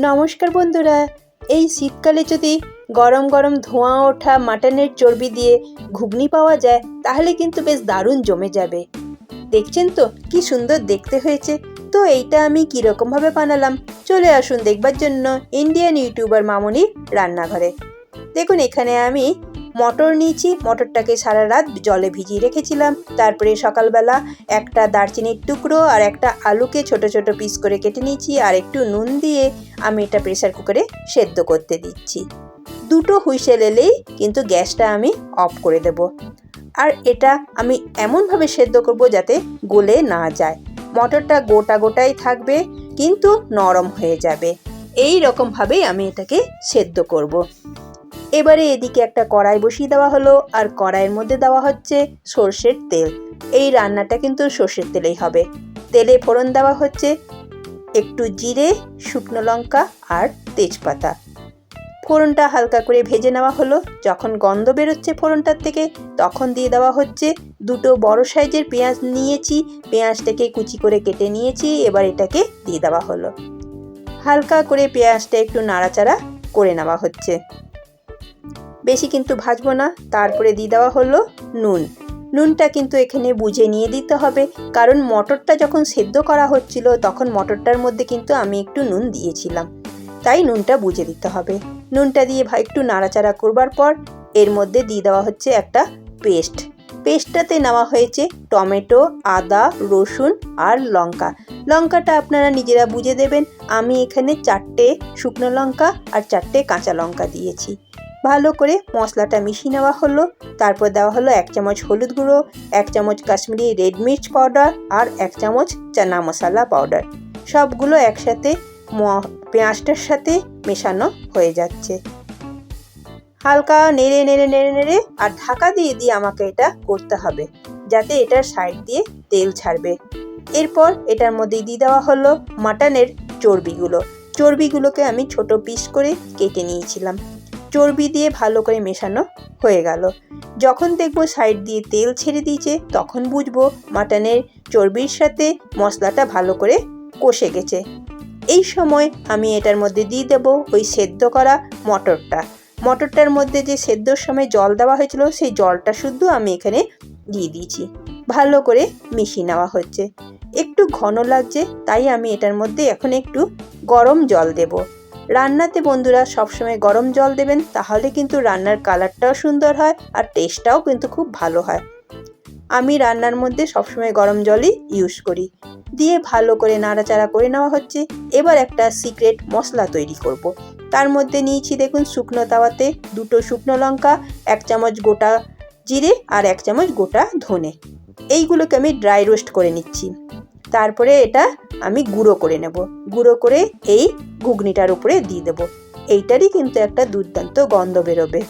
নমস্কার বন্ধুরা। এই শীতকালে যদি গরম গরম ধোঁয়া ওঠা মাটনের চর্বি দিয়ে ঘুগনি পাওয়া যায়, তাহলে কিন্তু বেশ দারুণ জমে যাবে। দেখছেন তো, কি সুন্দর দেখতে হয়েছে। তো এইটা আমি কীরকমভাবে বানালাম, চলে আসুন দেখবার জন্য ইন্ডিয়ান ইউটিউবার মামনি রান্নাঘরে। দেখুন, এখানে আমি মটর নিয়েছি, মটরটাকে সারা রাত জলে ভিজিয়ে রেখেছিলাম। তারপরে সকালবেলা একটা দারচিনির টুকরো আর একটা আলুকে ছোট ছোট পিস করে কেটে নিয়েছি আর একটু নুন দিয়ে আমি এটা প্রেসার কুকারে সেদ্ধ করতে দিচ্ছি। দুটো হুইসেল এলেই কিন্তু গ্যাসটা আমি অফ করে দেব। আর এটা আমি এমনভাবে সেদ্ধ করব যাতে গলে না যায়। মটরটা গোটা গোটাই থাকবে, কিন্তু নরম হয়ে যাবে। এই রকমভাবেই আমি এটাকে সেদ্ধ করব। এবারে এদিকে একটা কড়াই বসিয়ে দেওয়া হলো, আর কড়াইয়ের মধ্যে দেওয়া হচ্ছে সর্ষের তেল। এই রান্নাটা কিন্তু সর্ষের তেলেই হবে। তেলে ফোড়ন দেওয়া হচ্ছে একটু জিরে, শুকনো লঙ্কা আর তেজপাতা। ফোড়নটা হালকা করে ভেজে নেওয়া হলো। যখন গন্ধ বেরোচ্ছে ফোড়নটার থেকে, তখন দিয়ে দেওয়া হচ্ছে দুটো বড় সাইজের পেঁয়াজ নিয়েছি। পেঁয়াজটাকে কুচি করে কেটে নিয়েছি, এবার এটাকে দিয়ে দেওয়া হলো। হালকা করে পেঁয়াজটা একটু নাড়াচাড়া করে নেওয়া হচ্ছে। বেশি কিন্তু ভাজবো না। তারপরে দিয়ে দেওয়া হলো নুন। নুনটা কিন্তু এখানে বুঝে নিয়ে দিতে হবে। কারণ মটরটা যখন সেদ্ধ করা হচ্ছিল, তখন মটরটার মধ্যে কিন্তু আমি একটু নুন দিয়েছিলাম। তাই নুনটা বুঝে দিতে হবে। নুনটা দিয়ে একটু নাড়াচাড়া করবার পর এর মধ্যে দিয়ে দেওয়া হচ্ছে একটা পেস্ট। পেস্টটাতে নেওয়া হয়েছে টমেটো, আদা, রসুন আর লঙ্কা। লঙ্কাটা আপনারা নিজেরা বুঝে দেবেন। আমি এখানে চারটে শুকনো লঙ্কা আর চারটে কাঁচা লঙ্কা দিয়েছি। ভালো করে মশলাটা মিশিয়ে নেওয়া হলো। তারপর দেওয়া হলো এক চামচ হলুদ গুঁড়ো, এক চামচ কাশ্মীরি রেড মির্চ পাউডার আর এক চামচ চানা মশলা পাউডার। সবগুলো একসাথে পেঁয়াজটার সাথে মেশানো হয়ে যাচ্ছে। হালকা নেড়ে নেড়ে নেড়ে নেড়ে আর ঢাকা দিয়ে দিয়ে আমাকে এটা করতে হবে, যাতে এটার সাইড দিয়ে তেল ছাড়বে। এরপর এটার মধ্যে দিয়ে দেওয়া হলো মাটনের চর্বিগুলো। চর্বিগুলোকে আমি ছোট পিস করে কেটে নিয়েছিলাম। চর্বি দিয়ে ভালো করে মেশানো হয়ে গেল। যখন দেখব সাইড দিয়ে তেল ছেড়ে দিয়েছে, তখন বুঝব মাটনের চর্বির সাথে মশলাটা ভালো করে কষে গেছে। এই সময় আমি এটার মধ্যে দিয়ে দেব ওই সেদ্ধ করা মটরটা। মটরটার মধ্যে যে সেদ্ধর সময় জল দেওয়া হয়েছিল, সেই জলটা শুদ্ধ আমি এখানে দিয়ে দিয়েছি। ভালো করে মিশিয়ে নেওয়া হচ্ছে। একটু ঘন লাগছে, তাই আমি এটার মধ্যে এখন একটু গরম জল দেব। রান্নাতে বন্ধুরা সবসময় গরম জল দেবেন, তাহলে কিন্তু রান্নার কালারটাও সুন্দর হয় আর টেস্টটাও কিন্তু খুব ভালো হয়। আমি রান্নার মধ্যে সবসময় গরম জলই ইউজ করি। দিয়ে ভালো করে নাড়াচাড়া করে নেওয়া হচ্ছে। এবার একটা সিক্রেট মশলা তৈরি করব। তার মধ্যে নিয়েছি দেখুন শুকনো তাওয়াতে দুটো শুকনো লঙ্কা, এক চামচ গোটা জিরে আর এক চামচ গোটা ধনে। এইগুলোকে আমি ড্রাই রোস্ট করে নিচ্ছি। তারপরে এটা আমি গুঁড়ো করে নেব। গুঁড়ো করে এই ঘুগনিটার উপরে দিয়ে দেবো। এইটারই কিন্তু একটা দুর্দান্ত গন্ধ বেরোবে।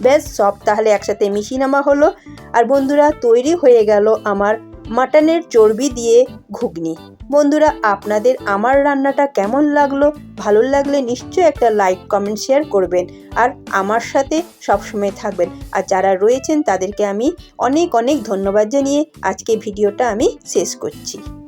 ব্যাস, সব তাহলে একসাথে মিশিয়ে নেওয়া হলো। আর বন্ধুরা, তৈরি হয়ে গেল আমার মাটনের চর্বি দিয়ে ঘুগনি। বন্ধুরা, আপনাদের আমার রান্নাটা কেমন লাগল? ভালো লাগলে নিশ্চয়ই একটা লাইক, কমেন্ট, শেয়ার করবেন। আর আমার সাথে সবসময় থাকবেন। আর যারা রয়েছেন, তাদেরকে আমি অনেক অনেক ধন্যবাদ জানিয়ে আজকে ভিডিওটা আমি শেষ করছি।